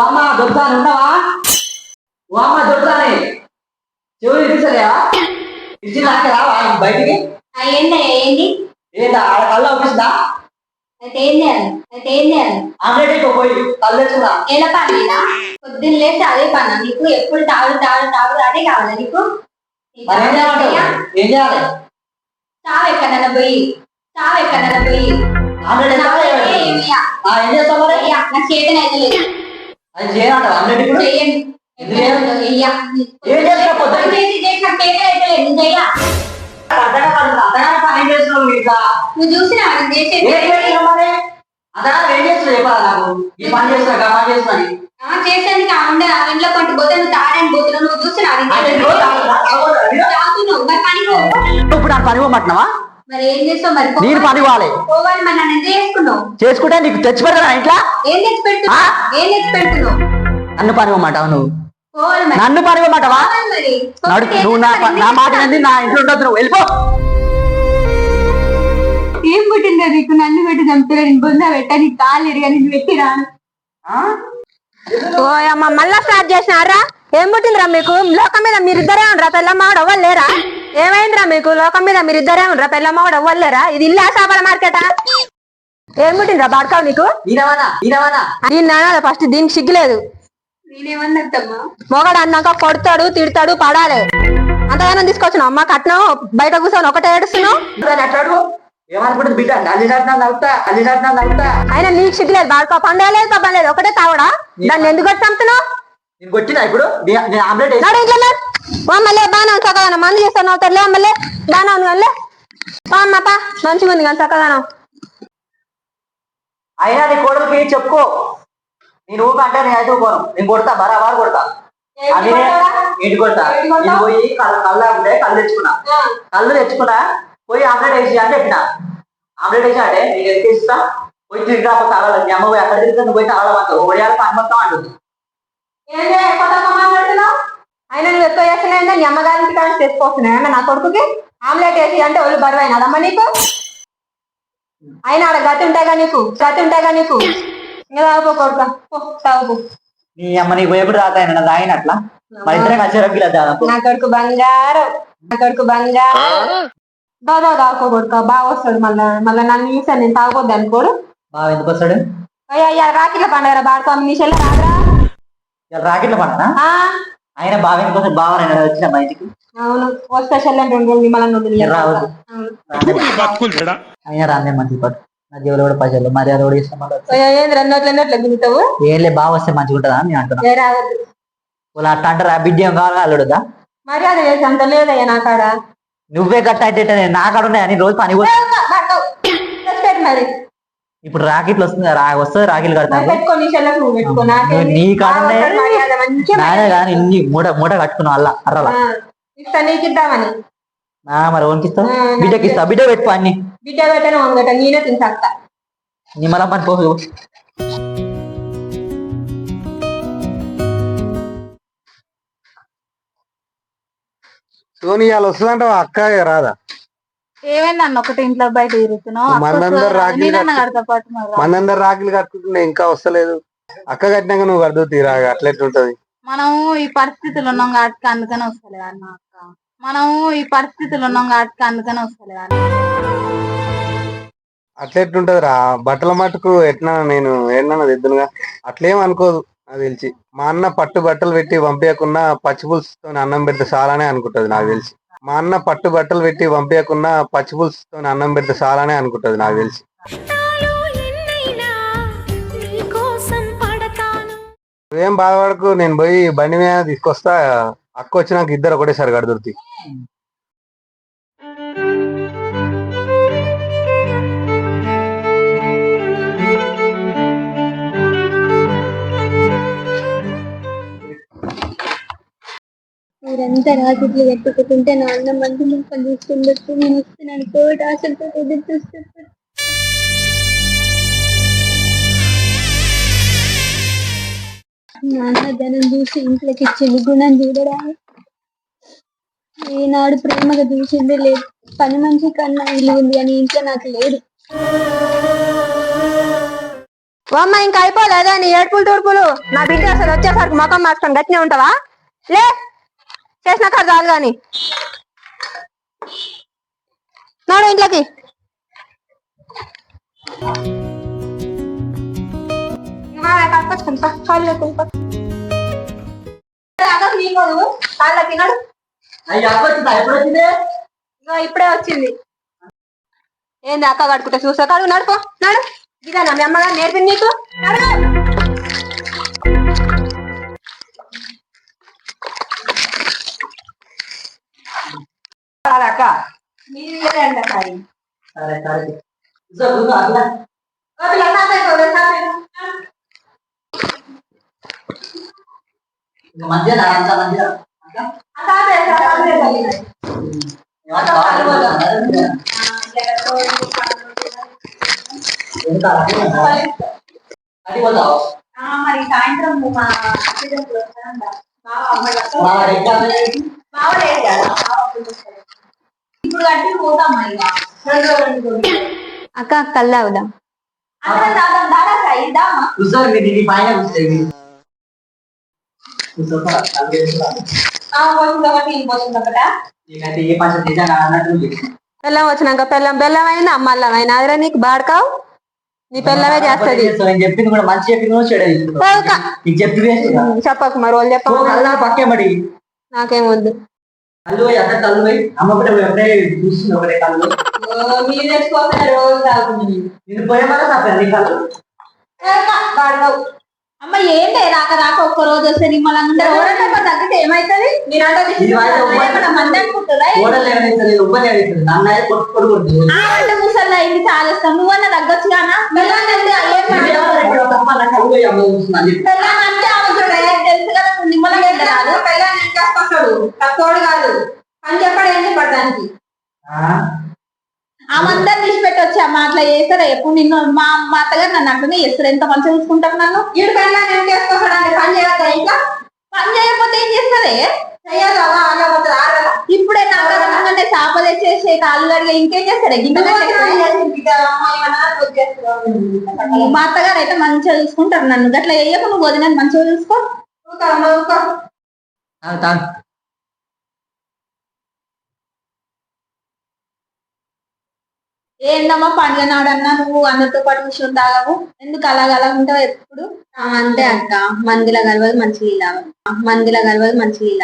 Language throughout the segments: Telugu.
ఓ అమ్మ దొరుకుతాను ఓ అమ్మ దొరుకుతానే చెవులు ఇరిసలేవా ఇచ్చిన రావా? బయటికి? ఏందయ్యా ఏంది ఏందా? ఆడ కళ్ళు అవుపిస్తుందా అయితే ఏం చేయాలి అయితే ఏం చేయాలి ఆమ్లెట్ ఎక్కువ పోయి కళ్ళు తెచ్చుకున్నా ఎలా పనినా పొద్దున్న లేచి అదే పనా. నీకు ఎప్పుడు తాడు తాడు తాడు అదే కావాలా నీకు? మరి ఏం అయ్యా, ఏం చేయాలి? చావు ఎక్కడన్నా పోయి చావు పోయి. ఆమ్లెట్ ఎంత చావు అయితే ఏమియా? ఆ, ఏం చేస్తావు మరి? అయ్యా, నాకు చేతన అయితే లేదు. అది చేయాలంట ఇప్పుడు నువ్వు చూసినా చేసేది. అర్థంగా ఏం చేస్తున్నావు? చెప్పాలి నాకు. ఈ పని చేస్తున్నా ఆ పని చేస్తున్నా అని. ఆ, చేసేందుకు ఆ ఉండే ఆ ఇంట్లో కొంటే పోతే నువ్వు తాడని పోతున్నావు నువ్వు చూసినా? తాగుతున్నావు. మరి పని పో. ఇప్పుడు పని పోమంటున్నావా? నేను పని చేసుకున్నావు? చేసుకుంటే నీకు తెచ్చి పెడతా ఇంట్లో నన్ను పని పోమంటావా నువ్వు? నన్ను పని పోతే నువ్వు నా మాట నా ఇంట్లో ఉండొద్దు నువ్వు. వెళ్ళిపో. ఏం పుట్టిందో నీకు? నన్ను పెట్టి చంపుతున్నా నేను బొంద పెట్టా నీకు కాలు ఎరిగా నేను పెట్టి రాను ఓయమ్మ మళ్ళా స్టార్ట్ చేసినారా? ఏం పుట్టిందిరా మీకు? లోకం మీద మీరిద్దరే ఉండరా పెళ్ళమ్మవాడు ఎవ్వరు లేరా? ఏమైందిరా మీకు? లోకం మీద మీరిద్దరే ఉండరా? పెళ్ళమ్మవాడు ఎవ్వరు లేరా ఇది ఇల్లు చేపల మార్కెటా? ఏం పుట్టిందిరా బాడకావు నీకు? ఫస్ట్ దీనికి సిగ్గులేదు. మొగడు అన్నాక కొడతాడు తిడతాడు పడాలి. అంతగానం తీసుకొచ్చినావు. అమ్మ కట్నం బయట కూర్చొని ఒకటే ఏడుస్తున్నావు. అయినా నీకు సిగ్గులేదు. బాడకా పండే లేదు పబ్బం లేదు. ఒకటే తావడా దాన్ని ఎందుకు కొట్టి చంపుతున్నావు? ఇప్పుడు? మళ్ళీ బాగా ఉంది చక్కగా మంది చేస్తాను అవుతారులే మళ్ళీ బాగా ఉంది కానీ అమ్మ పా. మంచిగా ఉంది కానీ చక్కగానం అయినా నీ కొడుకుకి చెప్పుకో. నేను ఊక అంటే నేను అయితే ఊకోను నేను కొడతా బరాబర్ కొడతా. అది ఏంటి కొడతా? నేను పోయి కళ్ళు ఉంటే కళ్ళు తెచ్చుకున్నా. కళ్ళు తెచ్చుకున్నా పోయి ఆమ్లెట్ వేసి అని చెప్పిన ఆమ్లెట్ వేసి అంటే నేను ఎంత ఇస్తా? పోయి తిరిగి తాగాలి. మీ అమ్మ పోయి అక్కడ తిరిగి నువ్వు పోయి తాగలమంటావు ఒడియాలు పని మొత్తం అంటుంది. తెచ్చిపోతున్నాయి నా కొడుకుకి ఆమ్లెట్ వేసి అంటే ఒళ్ళు బరువు అయినదమ్మ నీకు? అయినా ఆడ గతి ఉంటాయిగా నీకు? గతి ఉంటాయిగా నీకు? ఇంకా తాగుపో కొడుక. తాగుపో నీ అమ్మ నీకు ఎప్పుడు రాతాయన నా తాగిన అట్లా మా ఇద్దరం కలిసి దాదాపు నా కొడుకు బంగారం. నా కొడుకు బంగారం. దాదా తాగుకో కొడుక. బాగా వస్తాడు మళ్ళా. మళ్ళీ నన్ను చూసాను నేను తాగొద్దు అనుకోడు. బావ ఎందుకు వస్తాడు? అయ్యా రాకిల పండుగ బాడుకో నీ చెల్లె రాకెట్ల పడనా ఆ, ఆయన బావ ఎందుకు వస్తాడు బావ నేను వచ్చిన మా ఇంటికి అవును వస్తా చెల్లె రెండు రోజులు మళ్ళీ వదిలి రావద్దు. అయినా రాందే మంచి పట్టు నా జీవులు కూడా పైసలు మరి అది కూడా దిగుతావు ఏలే బావ వస్తే మంచిగా ఉంటుందా అని నేను అంటున్నా వాళ్ళు అట్లా అంటారా? బిడ్డ ఏం కావాలి? అల్లుడుదా? మర్యాద చేసి అంత లేదయ్యా నా కాడ. నువ్వే గట్ట అయితే నా కాడ ఉన్నాయని రోజు పని రెస్పెక్ట్ మరి. ఇప్పుడు రాకెట్లు వస్తుంది రా వస్తుంది రాకెట్లు కడతాను నీ చెల్లెకు నువ్వు పెట్టుకో నాకేంటి? నీ కాడ బాగా ఉన్నాయి. వస్తాడు మర్యాద మంచిగా నాయన కానీ ఇన్ని మూట మూట కట్టుకున్నావు అల్ల అర్రలా. నా మరి నాకు బిడ్డకి ఇస్తా బిడ్డ పెట్టుకో అన్ని. బిడ్డ పెట్టను వంగట నేనే తింటాస్తా నిమ్మల పని పో సోని ఇవాళ వస్తుందంట అక్క రాదా? ఏమైంది అన్న? ఒకటి ఇంట్లో బయట తిరుగుతున్నావు మనందరూ? రాఖీలు. మనందరు రాఖీలు కట్టుకుంటున్నా ఇంకా వస్తలేదు. అక్క కట్టినాక నువ్వు కడుతూ తీరా అట్లా ఎట్లుంటది? మనం ఈ పరిస్థితులు ఉన్నాం కాబట్టి అందుకని వస్తలేదు అన్న అక్క. మనం ఈ పరిస్థితులు ఉన్నాం కాబట్టి అందుకని వస్తలేదు అన్న. అట్లా ఎట్లుంటది రా బట్టల మటుకు ఎట్లా నేను? ఏడన్నా తెద్దునుగా? అట్లేం అనుకోదు నాకు తెలిసి. మా అన్న పట్టు బట్టలు పెట్టి పంపించకున్నా పచ్చి పులుసుతో అన్నం పెడితే చాలానే అనుకుంటది నాకు తెలిసి. మా అన్న పట్టు బట్టలు పెట్టి పంపించకున్నా పచ్చి పులుసుతో అన్నం పెడితే చాలానే అనుకుంటది నాకు తెలిసి. నువ్వేం బాధపడకు నేను పోయి బండి మీద తీసుకొస్తా అక్క వచ్చినాక ఇద్దరు ఒకటేసారి కడుదురుతాయి మీరంతా రాకెట్లు ఎత్తుకుంటే నా అన్న మంది మొక్కలు చూస్తుండొచ్చు నేను వస్తున్నాను కోటి ఆశలతో ఎదురు చూస్తుంటాను నాన్న ధనం చూసి ఇంట్లోకి ఇచ్చింది. గుణం చూడడానికి ఈనాడు ప్రేమగా చూసింది లేదు. పని మంచి కన్నా ఇల్లు ఉంది అని ఇంట్లో నాకు లేదు. అమ్మ ఇంకా అయిపోలేదా నీ ఏడుపులు తూర్పులు నా బిడ్డ అసలు వచ్చేసరికి ముఖం మార్చుకొని గట్టినే ఉంటావా? లే! చేసిన కాదు చాలు గాని నాడు ఇంట్లోకి. ఇప్పుడే వచ్చింది. ఏంది అక్క కడుకుంటే చూసా కాదు? నడుకో నడు. ఇదేనా మీ అమ్మగారు నేర్పింది నీకు? నడు సరే అక్క మీరు ఇయ్యలేండి సాయి. సరే సరే కూర్చో, కూర్చో, అట్లా. ఓ పిల్ల, సాపేసుకో, రే, సాపేసుకో. ఇంకా మంచిగా అంత మంచిగా అక్క? ఆ, సాపేసుకో, సాపేసుకో. ఏమన్నా కావాలి పోదా? ఎంత అలా? అటు పోతావు? ఆ, మరి సాయంత్రం మా అతిథులు వస్తారంట. బావ అమ్మాయి వస్తారు. మా వాడు ఎక్కడ ఉన్నాడు? బావ లేడు కదా, బావ అప్పుడు వస్తాడు. ఇప్పుడు కట్టి పోతాం మరి ఇక. రెండు రెండు. అక్క కళ్ళు అవుదాం అందరం తాగుదాం, దాదా సాయి, దామా. కూర్చో, మీరు ఇది పైన కూర్చోండి, మీరు. కూర్చో, పద, అది వేసుకో. ఆ, పోతుంది ఒకటి, ఇది పోతుంది ఒకటా? నీకైతే ఏ పని నిజంగా అన్నట్టు ఉంది. బెల్లం వచ్చినాక బెల్లం బెల్లం అయినా అమ్మల్లం అయినా అదిరా నీకు బాడకావు నీ పిల్లవే చేస్తది నేను చెప్పింది కూడా మంచి చెప్పింది కూడా చెడు చెప్పింది. పోక. నీకు చెప్పి వేస్ట్గా. చెప్పకు మరి వాళ్ళు పక్కే మరి నాకేం వద్దు కళ్ళు పోయి అక్కడ కళ్ళు పోయి అమ్మ కూడా ఒకటే చూస్తుంది ఒకటే కళ్ళు. మీరు తెచ్చుకోకుండా రోజు తాగుతుంది. నేను పోయేమన్నా తప్పదు నీ కళ్ళు. అమ్మ ఏంటి రాక రాక ఒక్క రోజు వస్తే నిమ్మలంగా ఎవరైనా తగ్గితే ఏమైతుంది? మీరు అంటే ఇది వాయిదా ఉమ్మ- మంది అనుకుంటారా ఓడలు ఏమైతుంది ఉబ్బని ఏమైతుంది నన్ను అయితే కొట్టు కొట్టు కొడుతుంది ఆ అంటే ముసలి అయింది చాలా ఇష్టం నువ్వన్నా తగ్గొచ్చు కానా లేదు తెలుసు కదా నిమ్మలంగా రాదు? చేసుకొస్తాడు తోడు కాదు. అని చెప్పాడు ఏంటి పడడానికి ఆ? ఆమందరిని తీసిపెట్టి వచ్చి అమ్మ అట్లా చేస్తారా ఎప్పుడు నిన్ను మా మా అత్తగారు నన్ను అట్లనే చేస్తారు. ఎంత మంచిగా చూసుకుంటారు నన్ను? ఈడు పిల్లని నేను చేసుకొస్తాడు పని చేయొద్దా ఇంకా? పని చేయకపోతే ఏం చేస్తారే? చెయ్యదు ఇప్పుడే నమ్మకంగానే చేపలు తెచ్చేసి కాళ్ళు కడిగి ఇంకేం చేస్తాడు గిన్నె మా అత్తగారు అయితే మంచిగా చూసుకుంటారు నన్ను. గట్లా వేయకు నువ్వు వదిన మంచిగా చూసుకో. ఏందమ్మా పండుగ నాడన్నా నువ్వు అందరితో పాటు విషయం తాగవు? ఎందుకు అలాగ అలా ఉంటావు ఎప్పుడు? అంతే అక్క. మందిల కలవదు మంచి నీళ్ళ మందిల కలవదు మంచి నీళ్ళ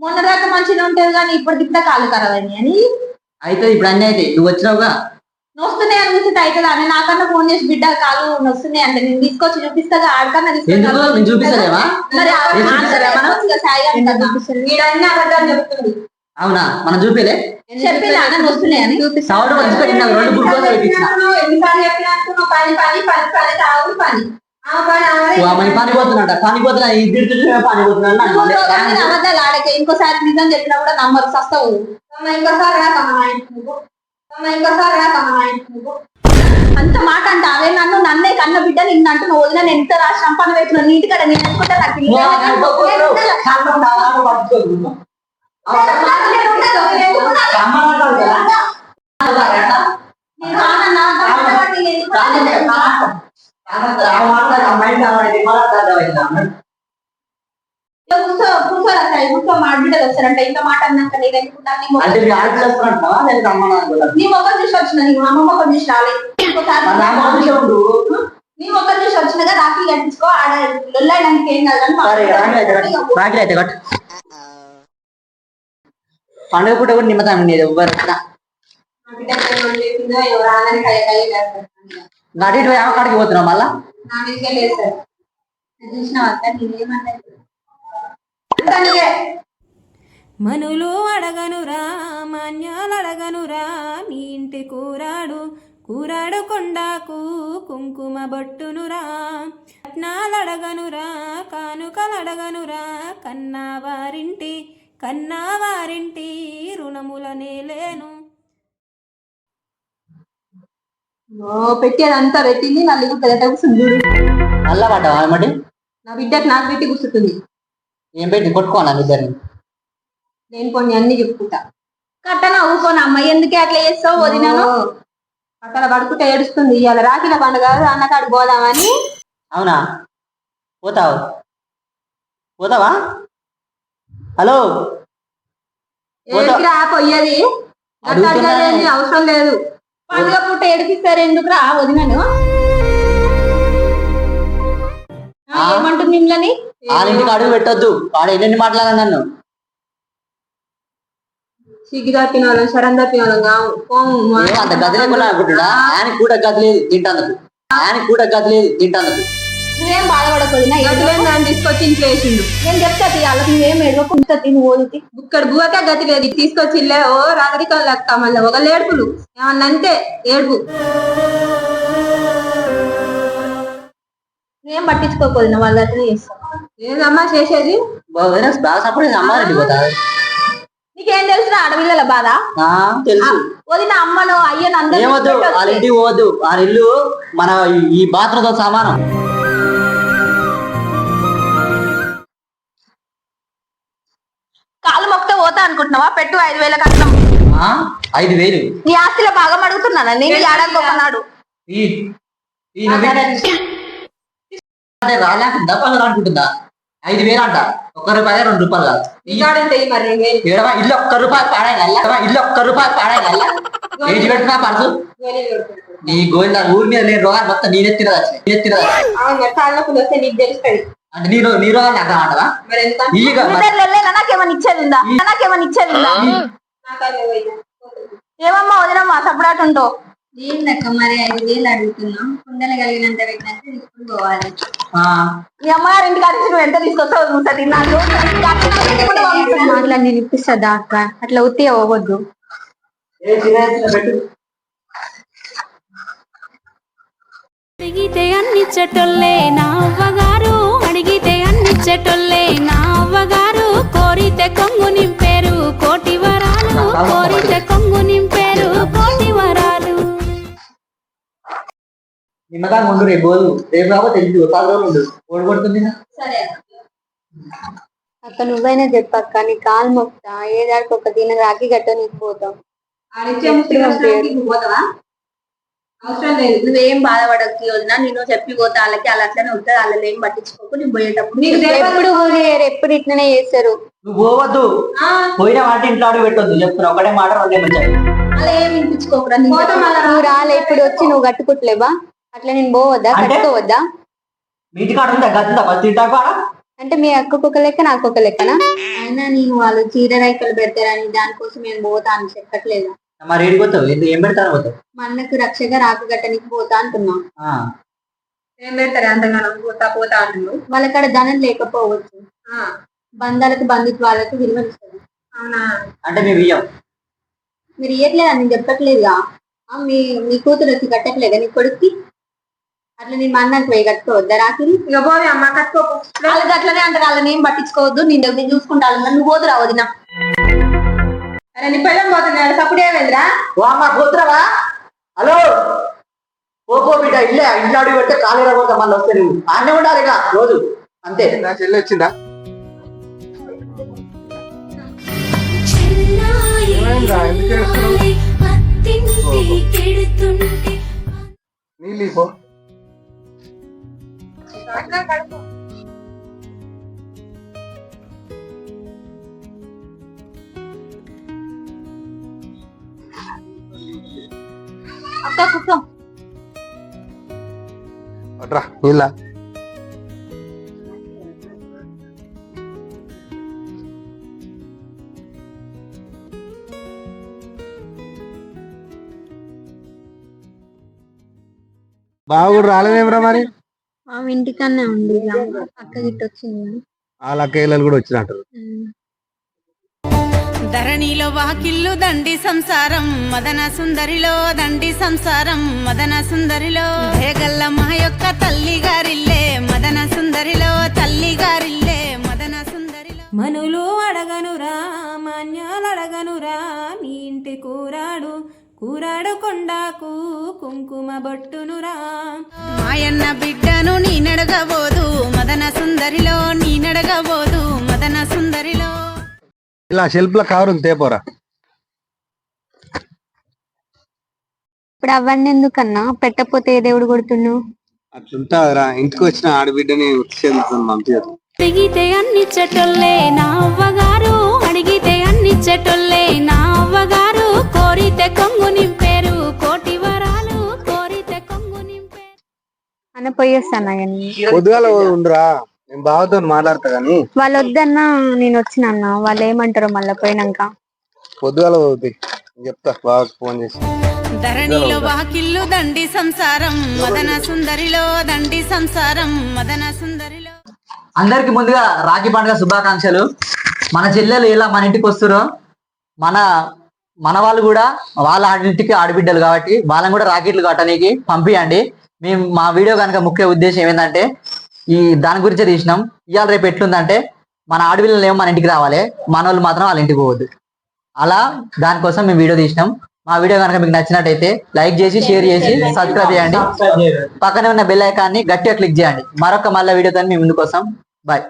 మొన్న దాకా మంచిగా ఉంటుంది కానీ ఇప్పటికిప్పుడే ఖరాబ్ అయినాయి. అని? అయితే ఇప్పుడు అన్నీ అయితే నువ్వు వచ్చినావుగా? నొస్తున్నాయి అనిపిస్తుంది అవుతుంది అని నాకన్నా ఫోన్ చేసి బిడ్డ కాళ్ళు నొస్తున్నాయి అంటే నేను తీసుకొచ్చి చూపిస్తాగా? ఆడకన్నా తీసుకొచ్చి నేను చూపిస్తలేవా మరి సాయి అబద్ధాలు చెప్తుంది అవునా? మనం చూపిలే? సౌండ్ మంచి పెట్టినా రెండు పెట్టించిన పని పని పని పని పని. పని పని పని పోతున్నా ఇద్దరు పని పోతున్నాడు ఇంకోసారి నిజం చెప్పినా కూడా నమ్మరు. సస్తావు. ఇంకోసారి ఇంకోసారి. అంత మాట అంటే. అవే నన్ను నన్నే కన్న బిడ్డ నిన్ను అంటూ నువ్వు వదిన నేను ఎంత రాసి సంపాదన పెట్టిన నీటి కడ నేను అనుకుంటా నాకు కూర్చో కూర్చోరా సాయి కూర్చో మా బిడ్డలు వస్తారంట ఇంత మాట అన్నాక నేను నీ అంటే ముఖం మీ ఆడపిల్ల వస్తున్నట్టున్నావా లేదా అమ్మ నాన్న నీ ముఖం చూసి వచ్చిన నీ అమ్మ ముఖం చూసి రాలే ఇంకోసారి మా నాన్న ఆఫీస్లో ఉండు నీ ముఖం చూసి వచ్చినగా రాఖీ కట్టించుకో ఆడ లొల్లాయడానికి ఏం కాదు కానీ సరే రాఖీ అయితే కట్టు రాఖీ అయితే కట్టు పండుగ పూట కూడా నిమ్మకాయ ఉండేది ఎవ్వరు. వచ్చినా నా అటు ఇటు కాడికి పోతున్నావు మళ్ళా? మనులు అడగనురా మాన్యాలు అడగనురా మీ ఇంటి కూరాడు కూరాడు కొండాకు కుంకుమ బొట్టునురా. రత్నాలు అడగనురా కానుకలు అడగనురా కన్నా వారింటి కన్నా వారింటి రుణములనే లేను పెట్టేదంతా పెట్టింది నల్లి గుట్టదట కూర్చుంది మళ్ళా పడ్డావా నా బిడ్డకు నాకు పెట్టి కూర్చుంటుంది. ఏం పెట్టి? కొట్టుకోవాలా ఇద్దరిని నేను కొన్ని అన్ని చెప్పుకుంటా. కట్టన ఊకోను అమ్మ? ఎందుకే అట్లా చేస్తావు వదినాను? అక్కడ పడుకుంటే ఏడుస్తుంది. ఇవాళ రాకిన పండుగ అన్నకాడికి పోదామని. అవునా? పోతావు? పోతావా? హలో? పోయేది అడుగుతున్నా. అడగాలి, అవసరం లేదు. పండుగ పూట ఏడిపిస్తారు ఎందుకు రా వదినను ఏమంటుంది మిమ్మల్ని? వాళ్ళ ఇంటికి అడుగు పెట్టొద్దు. వాడు ఎన్ని మాట్లాడాలి నన్ను? సిగ్గు తప్పిన వాళ్ళం శరం తప్పిన వాళ్ళం కాము పోము మా- ఏం అంత గది లేకుండా అనుకుంటున్నా ఆయనకి కూడా గది లేదు తింటాందుకు ఆయనకి కూడా గది లేదు తింటాందుకు నువ్వేం బాధపడకు వదినా గతి లేని దాన్ని తీసుకొచ్చి ఇంట్లో వేసిండు. నేను చెప్తా తీ, వాళ్ళకి నువ్వేం ఎడవకుండా నువ్వు వదిలి ఇక్కడ బువ్వకే గతి లేదు ఇది తీసుకొచ్చి ఇల్లే ఓ రాగరికం లెక్క మళ్ళీ ఒక ఏడుపులు. ఏమన్నా అంతే ఏడుపు. నువ్వేం పట్టించుకోకపోయినా వాళ్ళు అట్లనే చేస్తాం ఏందమ్మా చేసేది? బాగా బాగా సపోర్ట్ అమ్మారండి పోతా నీకేం తెలుసు అడవిల బాధ? ఆ, తెలుసు. వదిన అమ్మను అయ్యను అందరూ ఏమొద్దు వాళ్ళ. ఇంటికి పోవద్దు. వాళ్ళ ఇల్లు మన ఈ- ఈ బాత్రూంతో సమానం. కాలు మొక్కితే పోతా అనుకుంటున్నావా? పెట్టు ఐదు వేల కట్నం. ఆ, ఐదు వేలు. నీ ఆస్తిలో భాగం అడుగుతున్నానా? నేను ఏడాదికి ఒకనాడు ఈ ఈ నువ్వు అంటే రాలేకుందా పగలు అనుకుంటుందా? ఐదు వేలు అంట. ఒక్క రూపాయి రెండు రూపాయలు కాదు. ఇంకాడంటే ఈ మరి. ఏడవ ఇల్లు ఒక్క రూపాయి పాడాయి ఇల్లు ఒక్క రూపాయి పాడాయి ఏంటి పెట్టుకున్నా పర్సు? గోళీలు కొడుతున్నాడు. నీ గోవింద ఊరి మీద లేని రోగాలు మొత్తం నేనే తినదచ్చు నేనే తినదచ్చు అవును మరి వస్తే నీకు తెలుస్తుంది. అంటే అంటవా ఈగ నాకేమైనా ఇచ్చేది ఉందా నాకేమైనా ఇచ్చేది ఉందా. ఏమమ్మా వదినమ్మా ఏందక్క మరి? ఐదు వేలు అడుగుతున్నాం. కుండలు కలిగినంత పెట్టినట్టు తీసుకుని పోవాలి. ఆ, మీ అమ్మగారి ఇంటికి వచ్చి నువ్వు ఎంత తీసుకొస్తావు చూస్తా తిన్నాను మాటలు నేను ఇప్పిస్తుందా అక్క. అట్లా ఉత్తి అవ్వద్దు పెట్టు. అడిగితే అన్నిచ్చటొల్లే నా అవ్వగారు నా అవ్వగారు కోరితే కొంగు నింపేరు కోటి వరాలు కోరితే కొంగు నింపేరు కోటి వరాలు. నిమ్మకాయ రేపు పోదు రేపు తెలుసు పది రోజులు ఉండు. అక్క. నువ్వైనా చెప్పక్క నీ కాలు మొక్తా ఏదాడికి ఒక దిన రాకి గట్ట నీకు పోతాం అవసరం లేదు. నువ్వేం బాధపడకి వదినా నేను చెప్పి పోతా వాళ్ళకి వాళ్ళు అట్లనే ఉంటుంది వాళ్ళని ఏం పట్టించుకోకు నేను పోయేటప్పుడు ఎప్పుడు ఇట్లనే చేస్తారు. నువ్వు పోవద్దు. పోయిన మాట ఇంట్లో అడుగు పెట్టొద్దు. చెప్తున్నా ఒకటే మాట రెండే మంచిగా. అలా ఏం వినిపించుకోకురా నువ్వు రాలే ఇప్పుడు వచ్చి నువ్వు కట్టుకుంటలేవా? అట్లా నేను పోవద్దా? అంటే? కట్టుకోవద్దా? మీ ఇంటికి అడుగుతా గతుందా ఫస్ట్ అంటే మీ అక్కకు ఒక లెక్క నాకు ఒక లెక్కనా? అయినా నేను వాళ్ళు చీర రైకలు పెడతారని దానికోసం నేను పోతా అని చెప్పట్లేదు? మరి ఏడికి పోతావు? ఎందుకు? ఏం పెడతాను పోతావు? మా అన్నకు రక్షగా రాక గట్టనికి పోతా అంటున్నా. ఆ, ఏం పెడతారు? అంతగానం పోతా పోతా అంటున్నావు వాళ్ళకాడ ధనం లేకపోవచ్చు. బంధాలకు బంధుత్వాలకు విలువ ఇస్తారు. అవునా? అంటే మేము ఇయ్యం. మీరు ఇయ్యట్లేదా? నేను చెప్పట్లేదుగా. ఆ, మీ మీ కూతురు వచ్చి కట్టట్లేదా? నీ కొడుక్కి? అట్లా నేను మా అన్నకు పోయి కట్టుకోవద్దా రాత్రి? ఇక పోయి అమ్మ కట్టుకోకు వాళ్ళకి అట్లనే అంటారు. వాళ్ళని ఏం పట్టించుకోవద్దు. నేను నేను చూసుకుంటాను? నువ్వు పోదురా వదినా. అరే నీ పిల్లం పోతున్నాడు సప్పుడు ఏమైందిరా ఓ అమ్మ పోతురావా హలో. పో పో బిడ్డ ఇల్లే ఇంట్లో అడుగు పెడితే కాలు పోతా మళ్ళీ వస్తే నువ్వు. ఆడనే ఉండాలి ఇక రోజు. అంతే. నా చెల్లి వచ్చిందా? నీళ్ళు పో అక్క కూర్చో. అట్రా నీళ్ళ బాగుడు రాలేదేమ్రా మరి? ఆమె ఇంటికన్నా ఉంది. అక్క గిట్ట వచ్చింది వాళ్ళ కేళ్ళలు కూడా వచ్చినట్టు. ధరణిలో వాకిల్లు దండి సంసారం మదన సుందరిలో దండి సంసారం మదన సుందరిలో హేగల్ల మా యొక్క తల్లి గారిల్లే మదన సుందరిలో తల్లి గారిల్లే మదన సుందరిలో. మనులు అడగనురా మాన్యాలు అడగనురా నీ ఇంటి కూరాడు కూరాడు కొండాకు కుంకుమ బొట్టునురా. మాయన్న బిడ్డను నీ నడగబోదు మదన సుందరిలో నీ నడగబోదు మదన సుందరిలో. ఇలా షెల్ఫ్లో కవర్ ఉంది తేపోరా. ఇప్పుడు అవన్నీ ఎందుకన్నా? పెట్టకపోతే ఏ దేవుడు కొడుతుండు? అట్లుంటారా ఇంటికి వచ్చిన ఆడబిడ్డని పంపించదు అడిగితే అన్నిచ్చేటోళ్ళే నా అవ్వగారు అడిగితే అన్నిచ్చేటోళ్ళే నా అవ్వగారు కోరితే కొంగు నింపేరు. కోటి వరాలు కోరితే కొంగు నింపేరు. కానీ పొద్దుగాల ఉండరా. నేను బావతో మాట్లాడతా గాని వాళ్ళు వద్దన్నా నేను వచ్చిన అన్న వాళ్ళు ఏమంటారు మళ్ళీ పోయినాక. పొద్దుగాల పోతుంది చెప్తా బావకి ఫోన్ చేసి. ధరణిలో వాకిల్లు దండి సంసారం మదన సుందరిలో దండి సంసారం మదన సుందరిలో. అందరికి ముందుగా రాఖీ పండుగ శుభాకాంక్షలు. మన చెల్లెలు ఇలా మన ఇంటికి వస్తురో మన మన వాళ్ళు కూడా వాళ్ళ ఆడింటికి ఆడబిడ్డలు కాబట్టి వాళ్ళని కూడా రాకెట్లు కట్టడానికి పంపియండి. మేము మా వీడియో కనుక ముఖ్య ఉద్దేశం ఏంటంటే ఈ దాని గురించే తీసినాం. ఇవాళ రేపు ఎట్లుందంటే మన ఆడపిల్లలు ఏమో మన ఇంటికి రావాలి. మన వాళ్ళు మాత్రం వాళ్ళ ఇంటికి పోవద్దు. అలా దానికోసం మేము వీడియో తీసినాం. మా వీడియో కనుక మీకు నచ్చినట్టయితే లైక్ చేసి షేర్ చేసి సబ్స్క్రైబ్ చేయండి. పక్కనే ఉన్న బెల్ ఐకాన్ని గట్టిగా క్లిక్ చేయండి. మరొక మళ్ళీ వీడియోతో మీ ముందుకు బాయ్